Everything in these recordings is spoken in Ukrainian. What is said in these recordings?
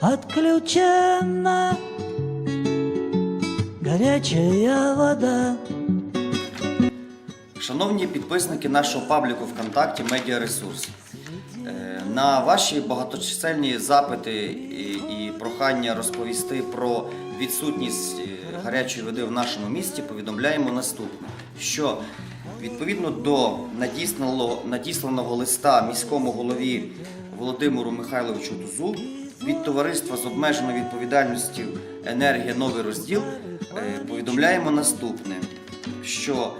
Отключена горячая вода. Шановні підписники нашого пабліку ВКонтакті Медіа Ресурс. Е, На ваші багаточисельні запити і, і прохання розповісти про відсутність е, гарячої води в нашому місті повідомляємо наступне: що відповідно до надісланого, листа міському голові Володимиру Михайловичу Дузу від товариства з обмеженою відповідальністю енергія. Новий розділ е, повідомляємо наступне, що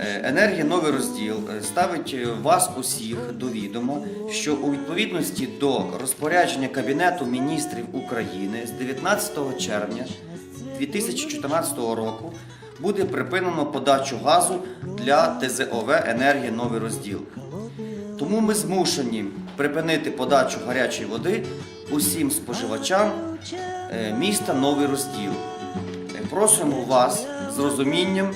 Енергія новий розділ е, ставить е, вас усіх до відома, що у відповідності до розпорядження Кабінету міністрів України з 19 червня 2014 року буде припинено подачу газу для ТЗОВ Енергія новий розділ. Тому ми змушені припинити подачу гарячої води усім споживачам е, міста Новий Розділ. Е, Просимо вас з розумінням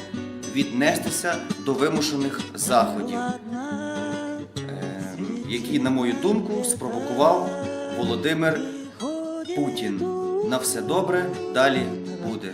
віднестися до вимушених заходів, е, які, на мою думку, спровокував Володимир Путін. На все добре, далі буде.